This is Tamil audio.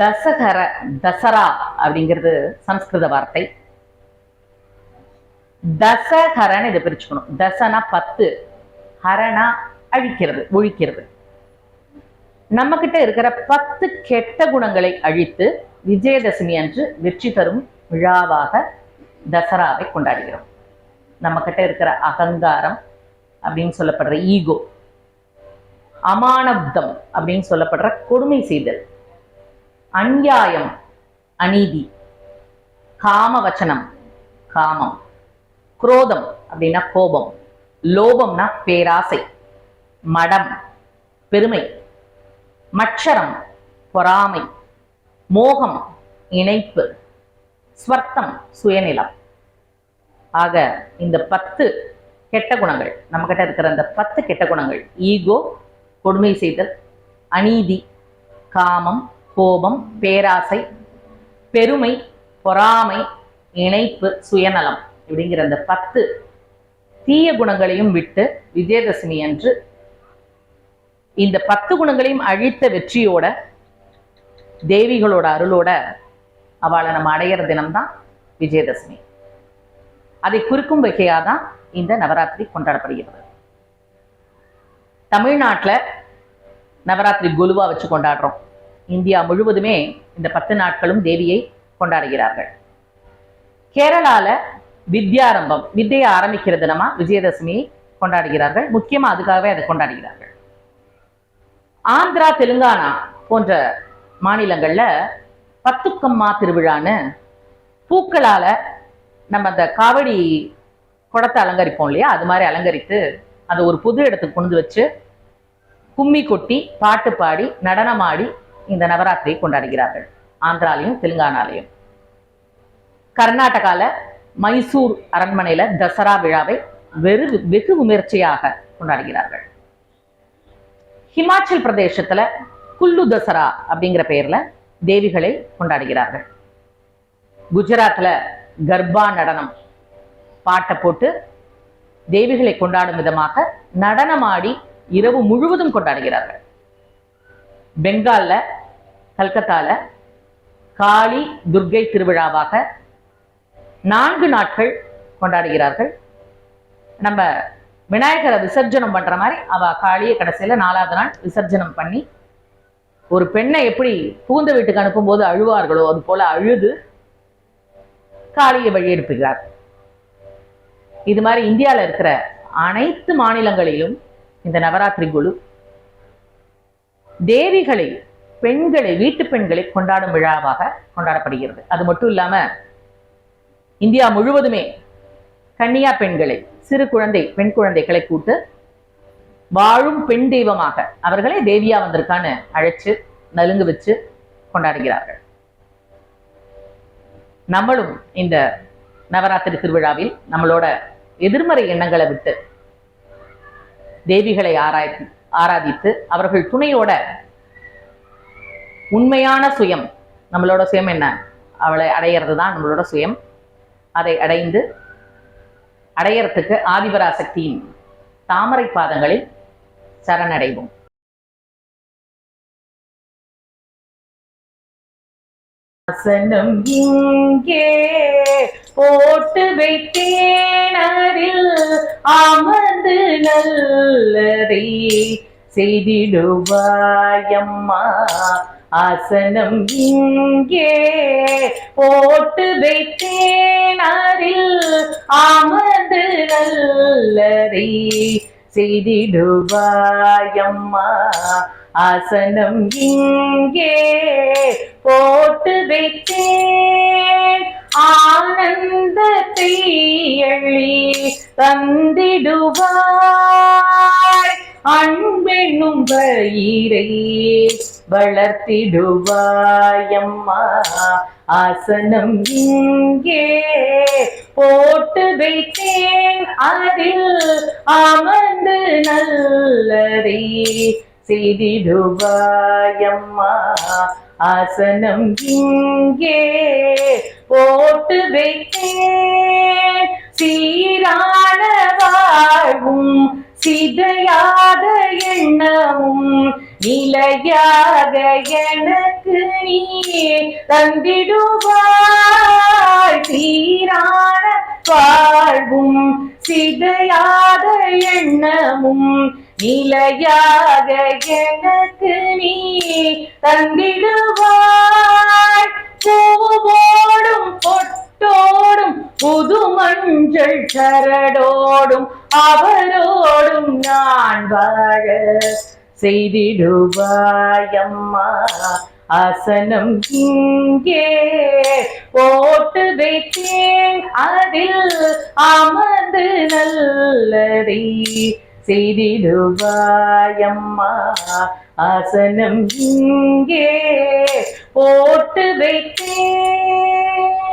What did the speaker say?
தசகர தசரா அப்படிங்கிறது சம்ஸ்கிருத வார்த்தை. தசஹரன்னு இதை பிரிச்சுக்கணும். தசனா பத்து. ஹரனா அழிக்கிறது ஒழிக்கிறது. நம்ம கிட்ட இருக்கிற பத்து கெட்ட குணங்களை அழித்து விஜயதசமி அன்று வெற்றி தரும் விழாவாக தசராவை கொண்டாடுகிறோம். நம்ம கிட்ட இருக்கிற அகங்காரம் அப்படின்னு சொல்லப்படுற ஈகோ அமானப்தம் அப்படின்னு சொல்லப்படுற கொடுமை செய்தல். அநியாயம் அநீதி காம வச்சனம் காமம் குரோதம் அப்படின்னா கோபம் லோபம்னா பேராசை மடம் பெருமை மட்சரம் பொறாமை மோகம் இணைப்பு ஸ்வர்த்தம் சுயநிலம். ஆக இந்த பத்து கெட்ட குணங்கள் நம்ம கிட்ட இருக்கிற அந்த பத்து கெட்ட குணங்கள் ஈகோ கொடுமை செய்தல் அநீதி காமம் கோபம் பேராசை பெருமை பொறாமை இணைப்பு சுயநலம் அப்படிங்கிற அந்த பத்து தீய குணங்களையும் விட்டு விஜயதசமி அன்று இந்த பத்து குணங்களையும் அழித்த வெற்றியோட தேவிகளோட அருளோட அவளை நம்ம அடையிற தினம்தான் விஜயதசமி. அதை குறிக்கும் வகையாக தான் இந்த நவராத்திரி கொண்டாடப்படுகிறது. தமிழ்நாட்டில் நவராத்திரி குலுவா வச்சு கொண்டாடுறோம். இந்தியா முழுவதுமே இந்த பத்து நாட்களும் தேவியை கொண்டாடுகிறார்கள். கேரளால வித்யாரம்பம் வித்தையை ஆரம்பிக்கிற தினமா விஜயதசமியை கொண்டாடுகிறார்கள். முக்கியமா அதுக்காகவே அதை கொண்டாடுகிறார்கள். ஆந்திரா தெலுங்கானா போன்ற மாநிலங்கள்ல பத்துக்கம்மா திருவிழான்னு பூக்களால நம்ம அந்த காவடி குடத்தை அலங்கரிப்போம் இல்லையா? அது மாதிரி அலங்கரித்து அதை ஒரு புது இடத்துக்கு கொண்டு வச்சு கும்மி கொட்டி பாட்டு பாடி நடனமாடி இந்த நவராத்திரியை கொண்டாடுகிறார்கள். ஆந்திராலையும் தெலுங்கானாலையும். கர்நாடகால மைசூர் அரண்மனையில தசரா விழாவை வெறு வெகு விமர்சையாக கொண்டாடுகிறார்கள். ஹிமாச்சல் பிரதேசத்துல குல்லு தசரா அப்படிங்கிற பெயர்ல தேவிகளை கொண்டாடுகிறார்கள். குஜராத்ல கர்பா நடனம் பாட்டை போட்டு தேவிகளை கொண்டாடும் விதமாக நடனமாடி இரவு முழுவதும் கொண்டாடுகிறார்கள். பெங்காலில் கல்கத்தாவில் காளி துர்கை திருவிழாவாக நான்கு நாட்கள் கொண்டாடுகிறார்கள். நம்ம விநாயகரை விசர்ஜனம் பண்ணுற மாதிரி அவ காளியை கடைசியில நாலாவது நாள் விசர்ஜனம் பண்ணி ஒரு பெண்ணை எப்படி புகுந்த வீட்டுக்கு அனுப்பும்போது அழுவார்களோ அது போல அழுது காளியை வழியெடுப்புகிறார் இது மாதிரி இந்தியாவில் இருக்கிற அனைத்து மாநிலங்களிலும் இந்த நவராத்திரி குழு தேவிகளை பெண்களை வீட்டு பெண்களை கொண்டாடும் விழாவாக கொண்டாடப்படுகிறது. அது மட்டும் இல்லாம இந்தியா முழுவதுமே கன்னியா பெண்களை சிறு குழந்தை பெண் குழந்தைகளை கூட்டு வாழும் பெண் தெய்வமாக அவர்களே தேவியா வந்திருக்கான்னு அழைச்சு நலுங்கு வச்சு கொண்டாடுகிறார்கள். நம்மளும் இந்த நவராத்திரி திருவிழாவில் நம்மளோட எதிர்மறை எண்ணங்களை விட்டு தேவிகளை ஆராய்ச்சி ஆராதித்து அவர்கள் துணையோட உண்மையான சுயம் நம்மளோட சுயம் என்ன? அவளை அடையிறது தான் நம்மளோட சுயம். அதை அடைந்து அடையறதுக்கு ஆதிபராசக்தியின் தாமரை பாதங்களில் சரணடைவோம். ஆசனம் இங்கே போட்டு வைத்தேனரில் அமர்ந்து நல்லதை செய்திடுவாயம்மா. ஆசனம் இங்கே போட்டு வைத்தேன் அரில் அமர்ந்து நல்லதை செய்திடுவாயம்மா. ஆசனம் இங்கே போட்டு வைத்தேன் ஆனந்தத்தை எழி தந்திடுவாய். அன்பெண்ணும் பயிரை வளர்த்திடுவாயம்மா. ஆசனம் இங்கே போட்டு வைத்தேன் அதில் அமர்ந்து நல்லதை செய்திடுவாயம்மா. ஆசனம் இங்கே போட்டு வைத்தேன் சீரான வாழ்வும் சிதையாத எண்ணமும் நிலையாக எனக்கு நீ தந்திடுவாய். சீரான வாழ்வும் சிதையாத எண்ணமும் நிலையாக எனக்கு நீ தந்திடுவாய். பூவோடும் பொட்டோடும் புது மஞ்சள் சரடோடும் அவ செய்திடுவாயம்மா. ஆசனம் இங்கே. போட்டு வைத்தேன். அதில் அமர்ந்து நல்லதை செய்திடுவாயம்மா. ஆசனம் இங்கே. போட்டு வைத்தேன்.